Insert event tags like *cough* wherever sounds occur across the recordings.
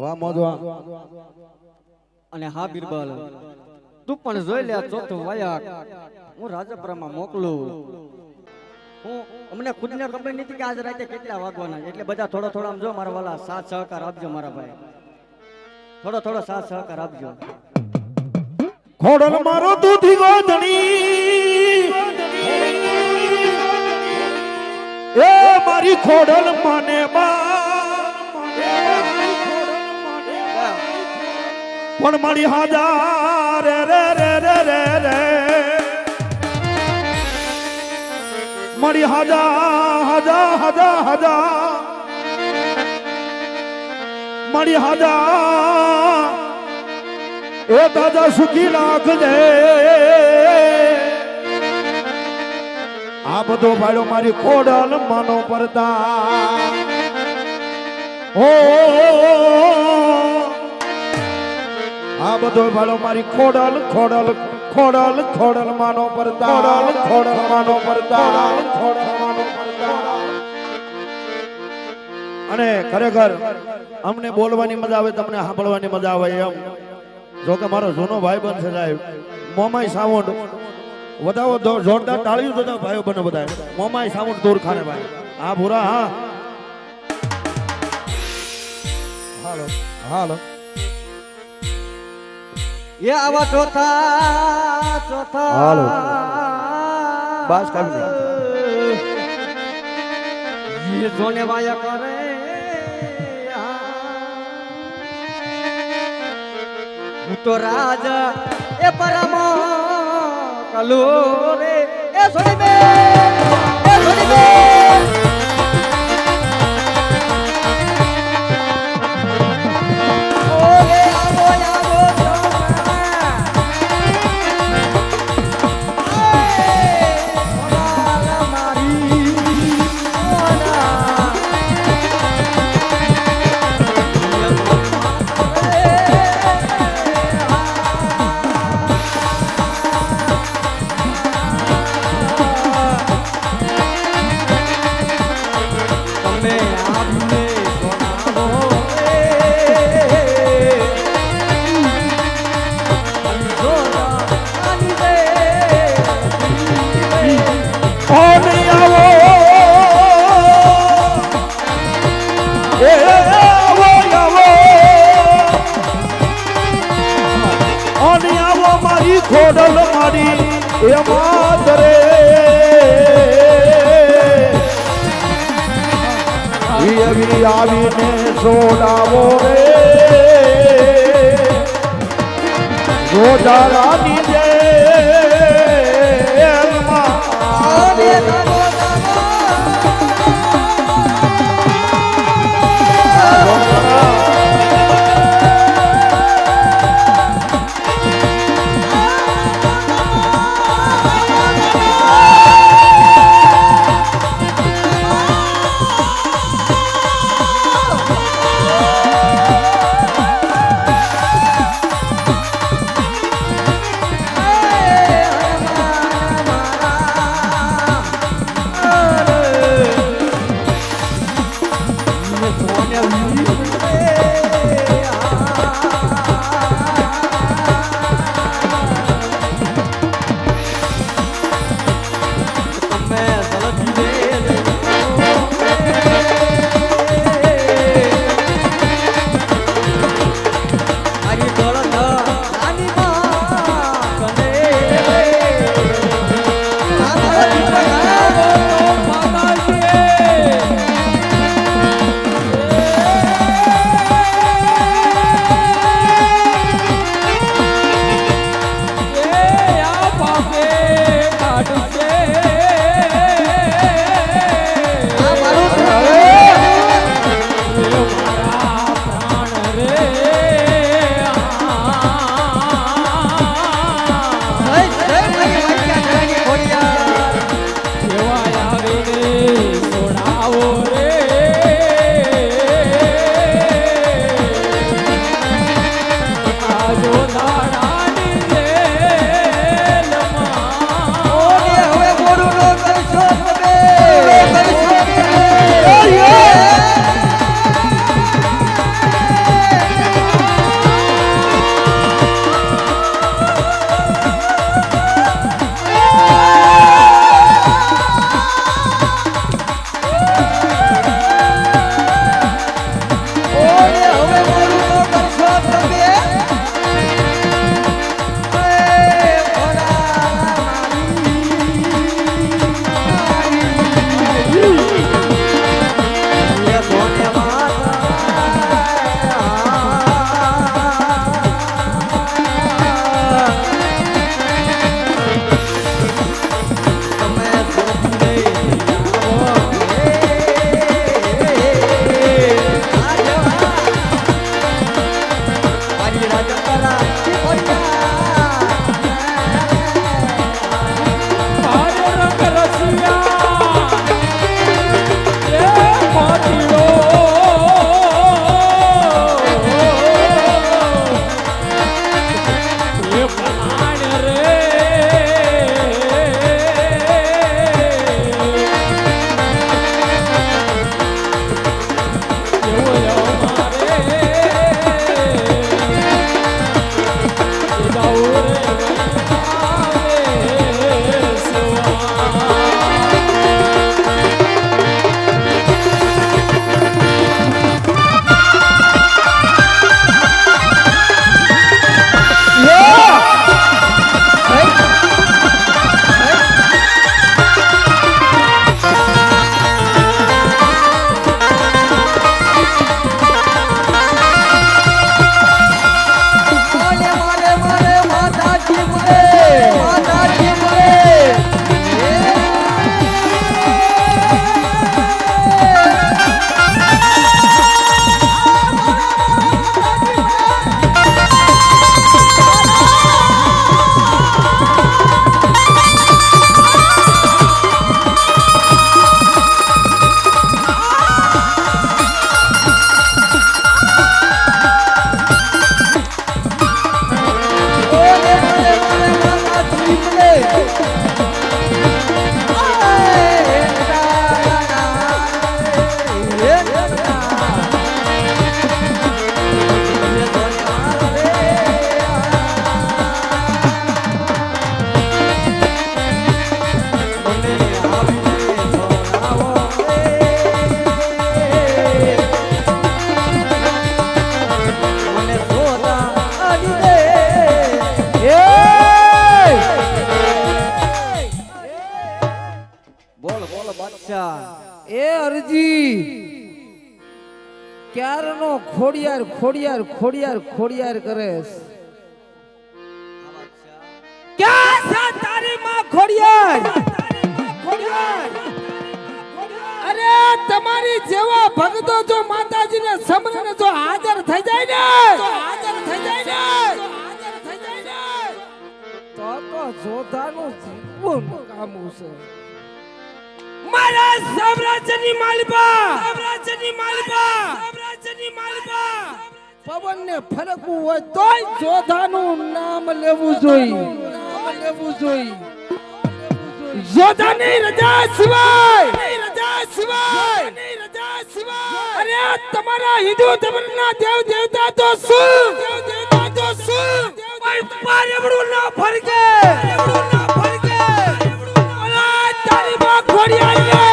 વાહ મોજવા અને હા બિરબલ તું પણ જોઈ લે ચોથો વાયક હું રાજપરામાં મોકલું. હું અમને ખુદને ખબર નથી કે આજ રાતે કેટલા વાગવાના એટલે બધા થોડો થોડો આમ જો મારા વાલા સાથ સહકાર આપજો મારા ભાઈ. થોડો થોડો સાથ સહકાર આપજો. ખોડલ મારો દૂધી ગોધણી. એ મારી ખોડલ માને બા. પણ મારી હાજર. રે રે રે રે રે મારી હાજા હાજા હાજા હાજા મારી હાજા એ દાદા સુખી રાખજે. આ બધો ભાડો મારી ખોડલ માનો પડતા. ઓ. આ બધો ભાડો મારી ખોડલ ખોડલ ખોડલ ખોડલ માનો પડતા ખોડલ ખોડલ માનો પડતા ખોડલ માનો પડતા અને ખરેખર અમને બોલવાની મજા આવે તમને સાંભળવાની મજા આવે એમ. જો કે મારો જૂનો ભાઈ બન છે સાહેબ મોમાઈ સાવંડ વધાવો જોરદાર તાળીઓ જોતા ભાઈઓ બને બધા મોમાઈ સાવંડ દૂર ખાને ભાઈ. હા ભૂરા હા. હાલો હાલો. એ આવા ચોથા ચોથા. હાલો. બાસ કાપી ये જોને વાયા કરે. હું તો રાજા એ પરમ કલો રે. એ દે. ખોડલ મારી એ માતરે આવી આવીને સોડાવો રે રોજારાની ખોડિયાર ખોડિયાર ખોડિયાર કરે. ક્યાં છે તારી માં ખોડિયાર? અરે તમારી જેવા ભક્તો જો માતાજીને સમરને જો હાજર થઈ જાય ને? હાજર થઈ જાય ને? તો તો જોધાનું કામું છે. મારા સામ્રાજ્યની માલિકા સામ્રાજ્યની માલિકા સામ્રાજ્યની માલિકા પવનને ફરકવું હોય તોય જોધાનું નામ લેવું જોઈએ. લેવું જોઈએ. જોધાની રજા સિવાય રજા સિવાય રજા સિવાય. અરે, તમારા હિન્દુ ધર્મના દેવ દેવતા તો શું? દેવ દેવતા તો શું? પણ પાર એવડું ના ફરકે. પારેવડું ના ફરકે. અલા, તારી માં ઘોડી લે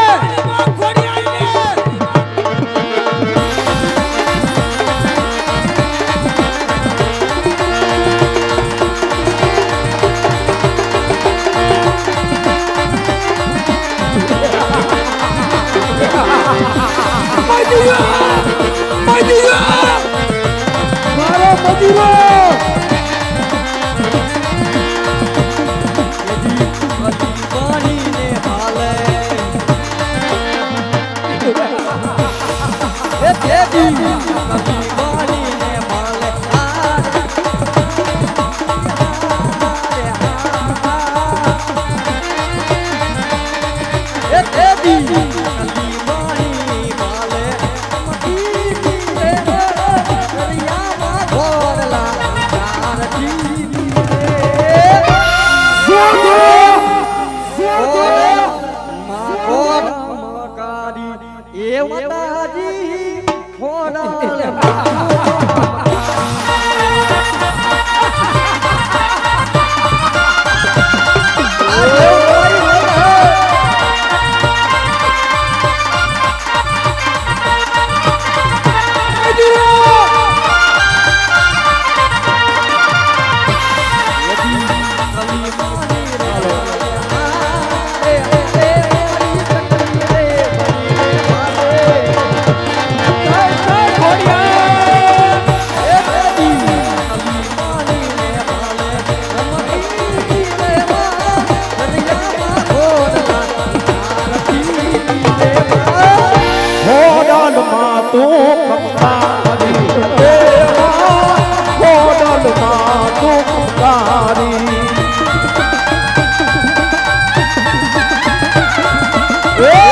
ને Yeah.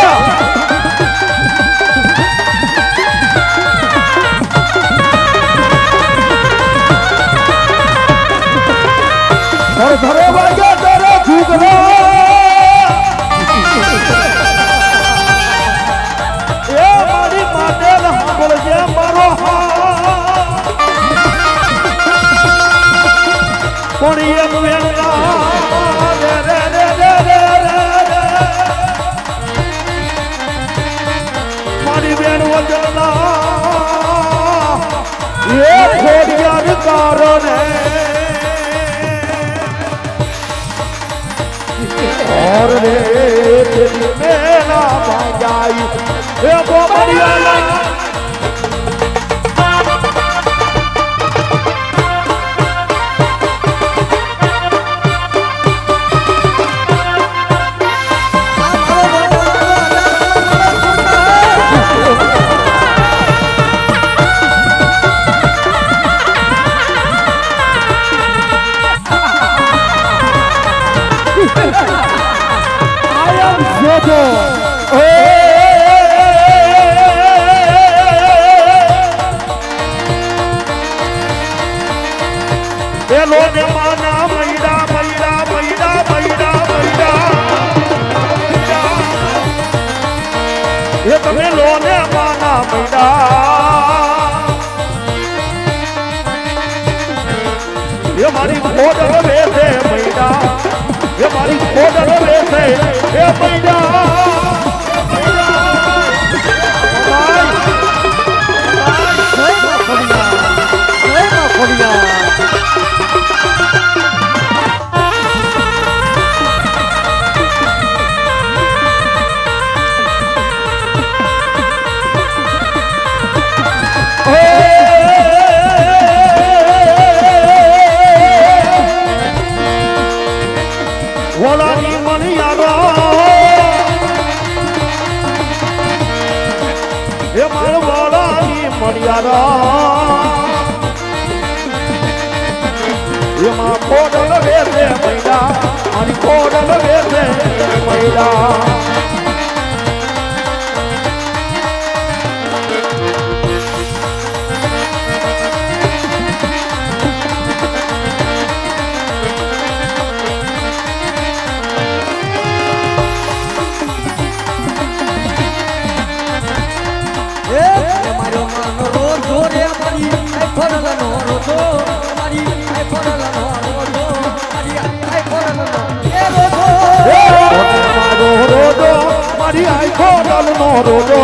કોડલ નો રોજો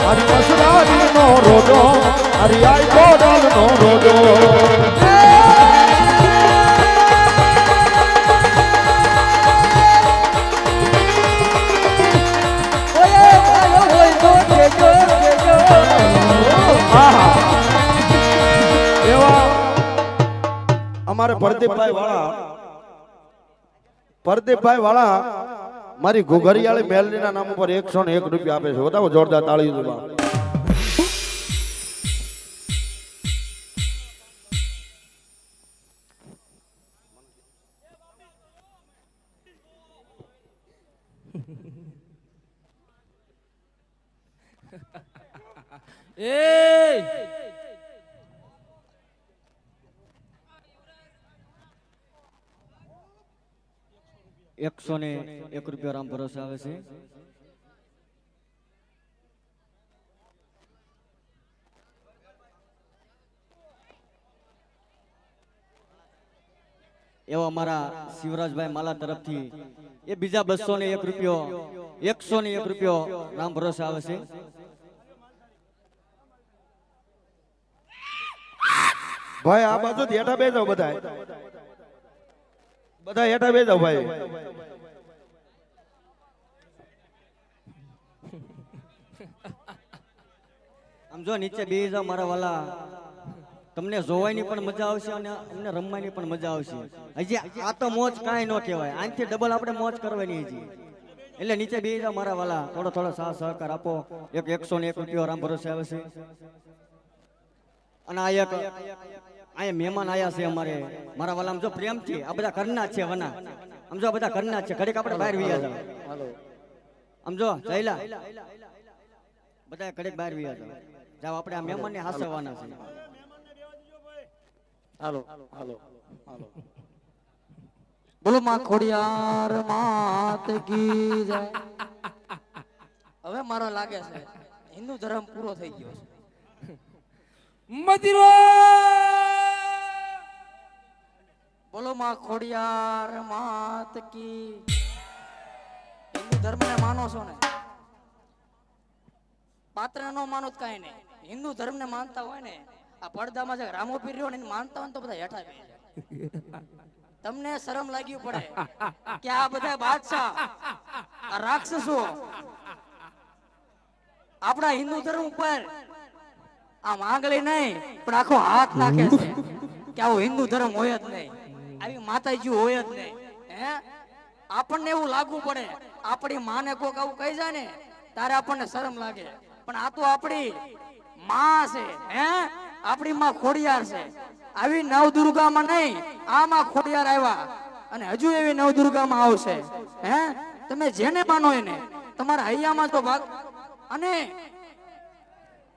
મારી મસરાની નો રોજો મારી આઈ નો રોજો અમારે પ્રદીપભાઈ વાળા પ્રદીપભાઈ વાળા મારી ઘોઘરિયાળી મેલડીના નામ ઉપર એકસો ને એક રૂપિયા આપે છે. બતાવો જોરદાર તાળી દુબા *laughs* એ એકસો ને એક રૂપિયા રામ ભરોસે આવે છે. એવા અમારા શિવરાજભાઈ માલા તરફથી એ બીજા બસો ને એક રૂપિયો એકસો ને એક રૂપિયો રામ ભરોસે આવે છે. ભાઈ, આ બાજુ હેઠા બે જાઓ બધા બધા હેઠા બે ભાઈ. આમ જો નીચે બે જાઓ મારા વાલા. તમને જોવાની પણ મજા આવશે અને અમને રમવાની પણ મજા આવશે. હજી આ તો મોજ કાંઈ ન કહેવાય. આનાથી ડબલ આપણે મોજ કરવાની હજી. એટલે નીચે બે જાઓ મારા વાલા. થોડો થોડો સાથ સહકાર આપો. એક એકસો ને એક રૂપિયો રામ ભરોસે આવે છે. અને આ એક અહીંયા મહેમાન આયા છે અમારે. મારા વાલા જો જો પ્રેમથી આ બધા ઘરના જ છે વના. આમ જો બધા ઘરના છે ઘડીક આપણે બહાર વિયા જાવ આમ જો જયલા. બધા ઘડીક બહાર વિયા જાવ જાવ આપણે આ મહેમાનને હાસવાના છે. હાલો. હાલો. હાલો. બોલો માં ખોડિયાર માત કી જય. હવે મારો લાગે છે હિન્દુ ધર્મ પૂરો થઈ ગયો છે. મદિરો! બોલો માં ખોડિયાર માત કી. હિન્દુ ધર્મને માનો છો ને? પાત્ર નો માનો જ કાંઈ નહીં. હિન્દુ ધર્મને માનતા હોય ને, આ પડદામાં જે રામો પીર રહ્યો ને માનતા હોય ને તો બધા હેઠા બે તમને શરમ લાગ્યું પડે કે આ બધા બાદશાહ, આ રાક્ષસો, આપણા હિન્દુ ધર્મ ઉપર આ માંગલી નહીં, પણ આખો હાથ નાખે છે. કે આવો હિન્દુ ધર્મ હોય જ નહીં. આવી માતાજી હોય જ નહીં. હે? આપણને એવું લાગવું પડે. આપણી માને કોક આવું કહી જાય ને તારે આપણને શરમ લાગે. પણ આ તો આપણી માં છે, હે? આપણી માં ખોડિયાર છે. આવી નવદુર્ગામાં નહીં, આમાં ખોડિયાર આવ્યા. અને હજુ એવી નવ દુર્ગામાં આવશે. હે? તમે જેને માનો એને. તમારા હૈયામાં તો ભાગ અને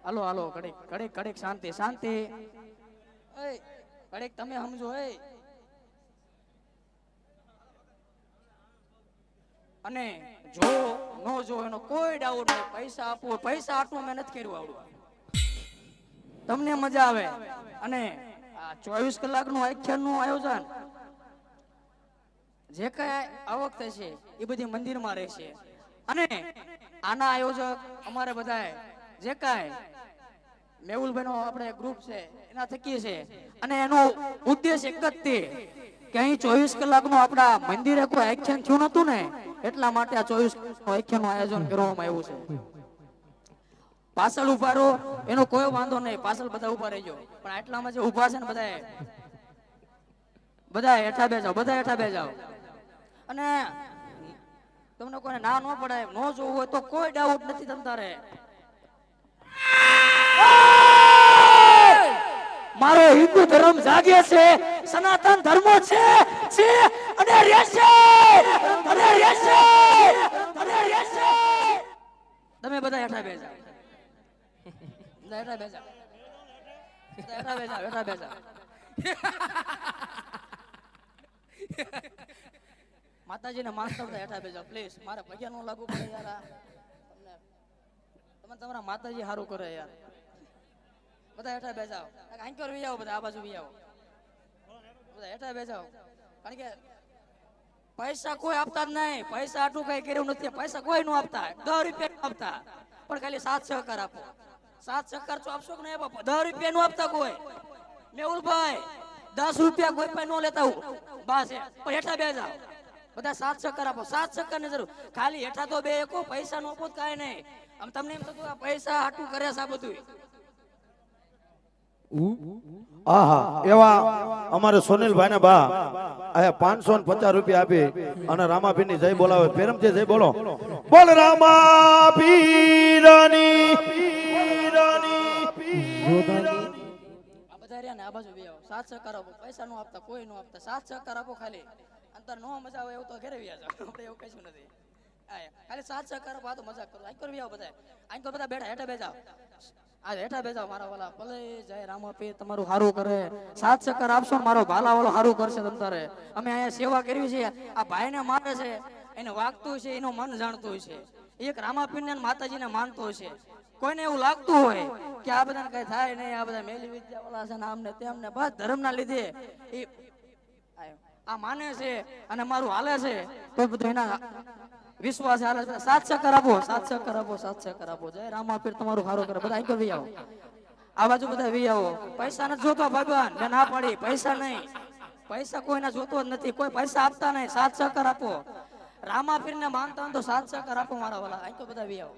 હાલો હાલો કડેક કડેક કડેક શાંતિ શાંતિ. કડેક તમે સમજો એ અને જો નો જો એનો કોઈ ડાઉટ નહીં પૈસા આપવો પૈસા આટલું મેં નથી કર્યું આવડું તમને મજા આવે. અને ચોવીસ કલાકનું આખ્યાનનું આયોજન, જે કઈ આવક થશે એ બધી મંદિરમાં રહેશે અને આના આયોજક અમારે બધાએ, જે કાંઈ મેહુલભાઈનો આપણે ગ્રુપ છે, એના થકી છે. અને એનો ઉદ્દેશ એક જ તે, કે અહીં ચોવીસ કલાકનું આપણા મંદિરે કોઈ આખ્યાન થયું નતું ને એટલા માટે આ ચોવીસ આખ્યાનનું આયોજન કરવામાં આવ્યું છે. પાછળ ઊભા રહો, એનો કોઈ વાંધો નહીં, પાછળ બધા ઊભા રહેજો. પણ આટલામાં જે ઊભા છે ને બધા બધા હેઠા બેજાઓ બધા હેઠા બેજાઓ અને તમને કોઈને ના ન પડાય, ન જોવું હોય તો કોઈ ડાઉટ નથી તમ તારે. મારો હિન્દુ ધર્મ જાગે છે, સનાતન ધર્મ છે અને રહેશે! અને રહેશે! અને રહેશે! તમે બધા હેઠા બેસા હેઠા બેસા હેઠા બેસા હેઠા બેસા માતાજીને માનતા બધા હેઠા બેસા પ્લીઝ મારે પગે નો લાગુ પડે યાર તમે તમારા માતાજી સારું કરે યાર. બધા હેઠા બેસાઓ. આંકર વી આવો બધા, આ બાજુ વી આવો બધા હેઠા બેસાઓ. કારણ કે પૈસા કોઈ આપતા જ નહીં. પૈસા આટલું કઈ કર્યું નથી. પૈસા કોઈ નું આપતા. દસ રૂપિયા નું આપતા. પણ ખાલી સાત સહકાર આપો. સાત સહકાર તો આપશો કે નહીં આપો દસ રૂપિયા નું આપતા કોઈ. મેહુલભાઈ દસ રૂપિયા કોઈ પણ નો લેતા હું. બસ. પણ હેઠા બે જાઓ. બધા સાત ચક્કર આપો. સાત ચક્કરની જરૂર. ખાલી હેઠા તો બે એકો, પૈસા નો આપો કાંઈ નહીં. આમ તમને એમ થતું આ પૈસા હાટું કરે છે આ બધું આહા, એવા અમારે સોનીલભાઈ ને બા આ પાંચસો ને પચાસ રૂપિયા આપી અને રામાપીરની જય બોલાવે. પ્રેમથી જય બોલો. બોલ રામા પીરની આ બાજુ બી આવો. સાત સહકાર આપો. પૈસા નો આપતા, કોઈ નો આપતા. સાત સહકાર આપો ખાલી. અંતર નો મજા આવે એવું તો ઘરે વ્યાજ નથી. સાત સહકાર આપો, આ તો મજાક કરો. આઈ કરી આવો બધા આઈ કર બધા બેઠા, હેઠા બેજાવ આ હેઠા બેજાવ મારા વાલા, ભલે જાય રામાપે તમારું સારું કરે. સાત ચક્કર આપશો મારો ભાલા વાળો સારું કરશે તમ અમે અહીંયા સેવા કરવી છે, આ ભાઈને મારે છે, એને વાગતું છે, એનું મન જાણતું છે. એક રામાપીને માતાજીને માનતો છે. કોઈને એવું લાગતું હોય કે આ બધાને કઈ થાય નહીં, આ બધા મેલી વિદ્યા છે ને આમને તેમને બસ ધર્મના લીધે એ આ માને છે અને મારું હાલે છે. તો બધું વિશ્વાસ હાલે છે. સાત સહકાર આપો સાત સહકાર આપો સાત સહકાર આપો. જય રામાપીર તમારું હારો કરે. બધા અહીં વી આવો. આ બાજુ બધા વી આવો. પૈસા નથી જોતો ભગવાન મેં ના પાડી. પૈસા નહીં. પૈસા કોઈને જોતો જ નથી. કોઈ પૈસા આપતા નહીં. સાત ચક્કર આપો. રામાપીર ને માનતા હોય તો સાત ચક્કર આપો મારા વાલા. અહીં તો બધા વી આવો.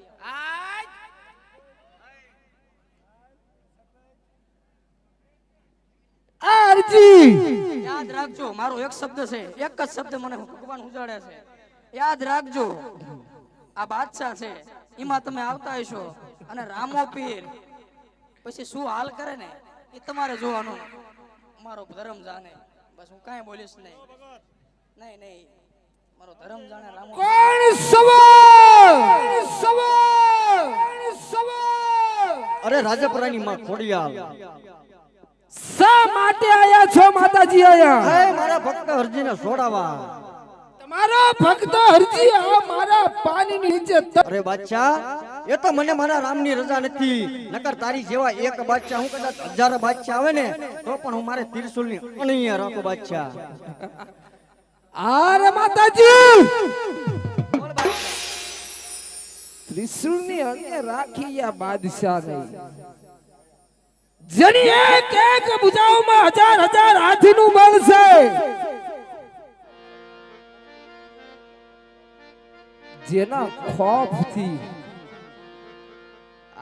યાદ રાખજો મારો એક શબ્દ છે. એક જ શબ્દ મને ભગવાન ઉજાડે છે. યાદ રાખજો. આ બાદશાહ છે એમાં તમે આવતા હશો અને રામો પીર. પછી શું હાલ કરે ને એ તમારે જોવાનું. મારો ધર્મ જાણે. બસ હું કાંઈ બોલીશ નહીં. નહીં નહીં. મારો ધર્મ જાણે રામો કોણ સવાલ? સવાલ? સવાલ? અરે રાજપરાની માં ખોડિયાર શા માટે આયા છો માતાજી આયા? હે મારા ભક્ત હરજીને છોડાવા તમારો ભક્ત હરજી આ મારા પાની નીચે અરે બાદશાહ એ તો મને મારા રામની રજા નથી. નકર તારી જેવા એક બાદશાહ હું કદાચ હજાર બાદશાહ આવે ને તો પણ હું મારે ત્રિશુલની અણીએ રાખો બાદશાહ. આરે માતાજી! ત્રિશુળની અન્ય રાખી આ બાદશાહ નહીં જેની એક એક ભુજાઓમાં હજાર હજાર હાથીનું બળ છે. જેના ખોફથી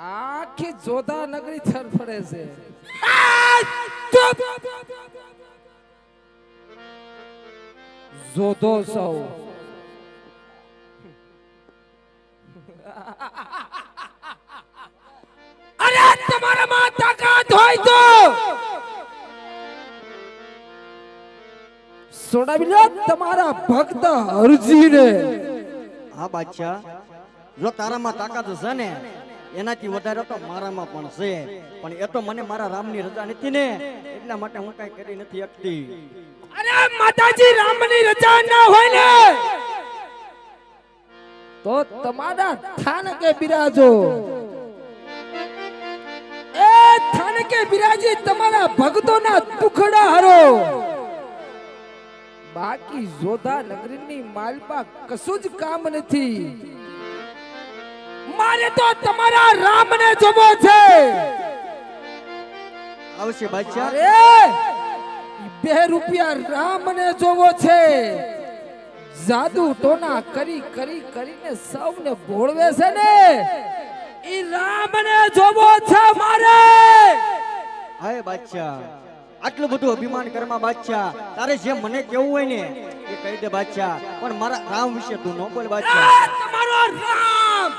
આખી જોધા નગરી થરફડે છે. જોધો સૌ. અરે તમારામાં તાકાત હોય તો! સોડાવી લો તમારા ભક્ત હરજીને હા, બાદશાહ. જો તારામાં તાકાત છે ને એનાથી વધારે તો મારામાં પણ છે. પણ એ તો મને મારા રામની રજા નથી ને, એટલા માટે હું કઈ કરી નથી શકતી. અરે માતાજી, રામની રજા ના હોય ને! તો તમારા થાનકે બિરાજો. એ થાન કે બિરાજી, તમારા ભક્તોના દુખડા હરો. બાકી જોધા નગરીની માલપા કશું જ કામ નથી. મારે તો તમારા રામને જોવો છે. આવશે બાદશાહ. રે બે રૂપિયા રામને જોવો છે. જાદુ ટોના કરી કરી કરીને સૌને ભોળવે છે ને. ઈ રામને જોવો છે મારે. હાય બાદશાહ. આટલું બધું અભિમાન કરમાં બાદશાહ. તારે જે મને કેવું હોય ને એ કહી દે બાદશાહ. પણ મારા રામ વિશે તું ન બોલ બાદશાહ. આ તમારો રામ!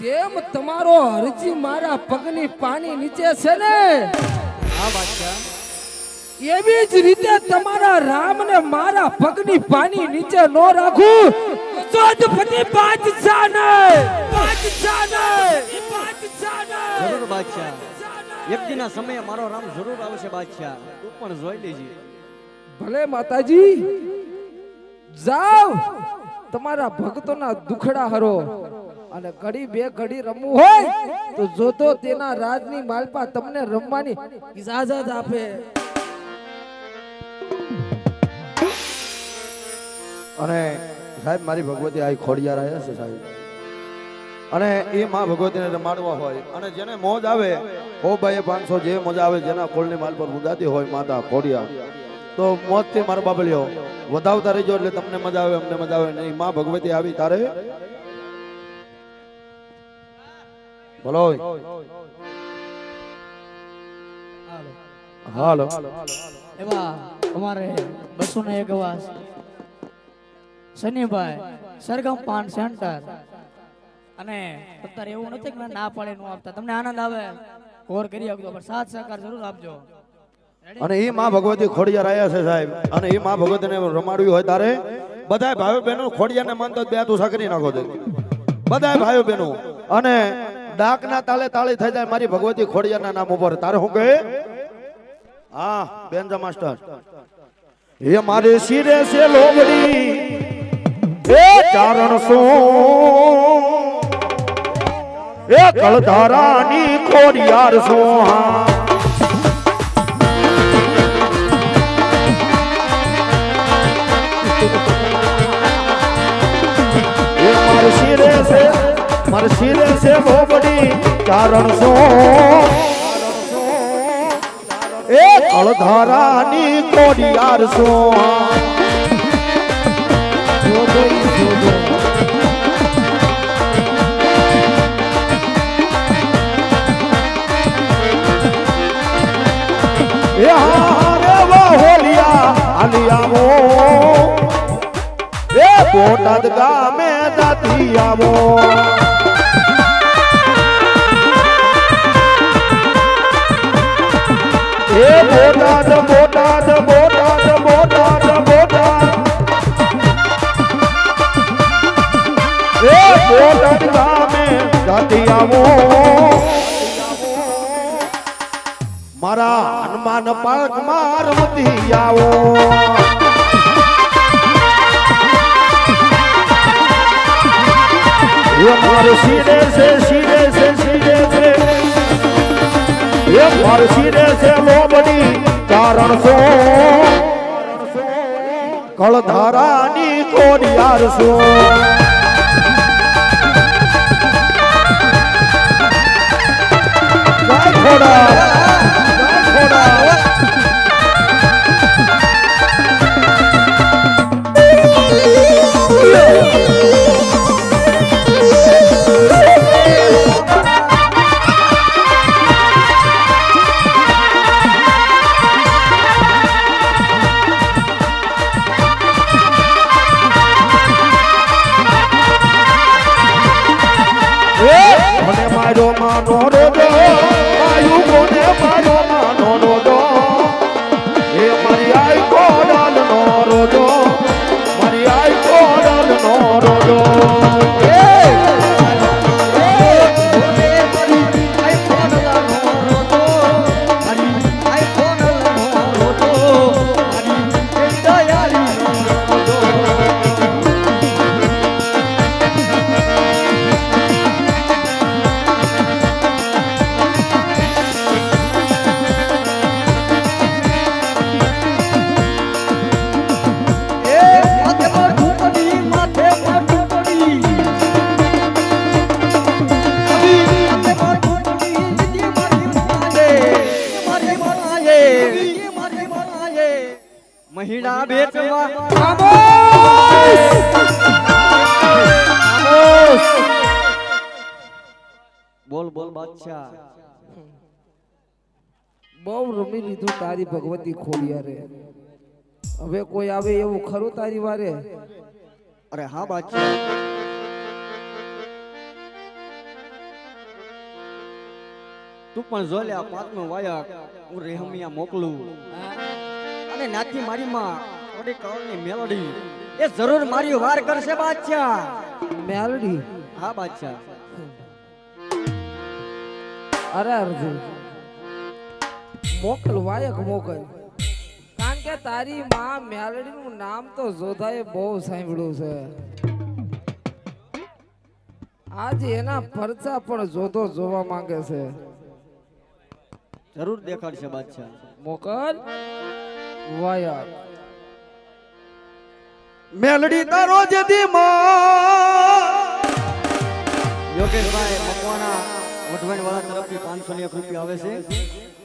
જેમ તમારો હરજી મારા પગની પાણી નીચે છે ને હા બાદશાહ. એવી જ રીતે તમારા રામ ને મારા પગની પાણી નીચે નો રાખું. ચોદપતિ બાદશાહ ને બાદશાહ ને બાદશાહ ને જરૂર બાદશાહ. વ્યક્તિના સમયે મારો રામ જરૂર આવશે બાદશાહ. તું પણ જોઈ લેજે. ભલે માતાજી જાવ તમારા ભક્તોના દુખડા હરો. અને ઘડી બે ઘડી રમવું હોય તો જોતો તેના રાજની માલપા તમને રમવાની ઇજાજત આપે. અને સાહેબ મારી ભગવતી આ ખોડિયાર આવ્યા છે સાહેબ. અને એ માં ભગવતીને રમાડવા હોય. અને જેને મોજ આવે હો ભાઈ પાંચસો જે મજા આવે જેના કોળની માલ પર મુદાતી હોય, માતા ખોડિયા. તો મોજથી મારા બાબલીઓ વધાવતા રહેજો એટલે તમને મજા આવે, અમને મજા આવે. નહીં, માં ભગવતી આવી તારે. બોલો હાલો. એવા અમારે બસો ને એક અવાજ. શનિભાઈ, સરગમ પાન સેન્ટર. અને અત્યારે એવું નથી કે ના પાડે, નું આપતા. તમને આનંદ આવે? કોર કરી આપજો, પણ સાથ સહકાર જરૂર આપજો. અને એ માં ભગવતી ખોડિયાર આવ્યા છે સાહેબ. અને એ માં ભગવતીને રમાડવી હોય તારે. બધા ભાઈઓ બહેનો ખોડિયારને માનતો બે તું સાકરી નાખો દે બધા ભાઈઓ બહેનો અને ડાકના તાલે તાળી થઈ જાય મારી ભગવતી ખોડિયારના નામ ઉપર. તારે શું કહે? હા, બેનજા માસ્ટર. એ મારે શિરે છે લોબડી એ ચારણ શું? એ કળધારાની ખોડિયાર સોહા. એ માર છે ભોબડી કારણ સો એ કળધારાની કોડિયાર શું હોલિયા આલિયાવો એ બોટાદ ગામે જાતી આવો. એ બોટાદ બોટાદ હનુમાન પાર્ક મારવતી આવો. એ મારું શિરે છે શિરે છે શિરે છે. કળધારાની કોડિયાર શું જય ભગવતી ખોડિયારે હવે કોઈ આવે એવું ખરું તારી વારે? અરે હા બાદશાહ તું પણ જો લે આ પાંચમો વાયક હું રેહમિયા મોકલું. અને નાથી મારી માં થોડી કળની મેલડી. એ જરૂર મારી વાર કરશે બાદશાહ. મેલડી? હા બાદશાહ. અરે અર્જુન મોકલ વાયક મોકલ. કે તારી માં મેલડી નું નામ તો જોધાએ બહુ સાંભળ્યું છે. આજે એના પરચા પણ જોધો જોવા માંગે છે. જરૂર દેખાડશે બાદશાહ. મોકલ. વાયા. મેલડી તારો જદી માં. યોગેશભાઈ મકવાના વઢવાણ વાળા તરફથી પાંચસો એક રૂપિયા આવે છે.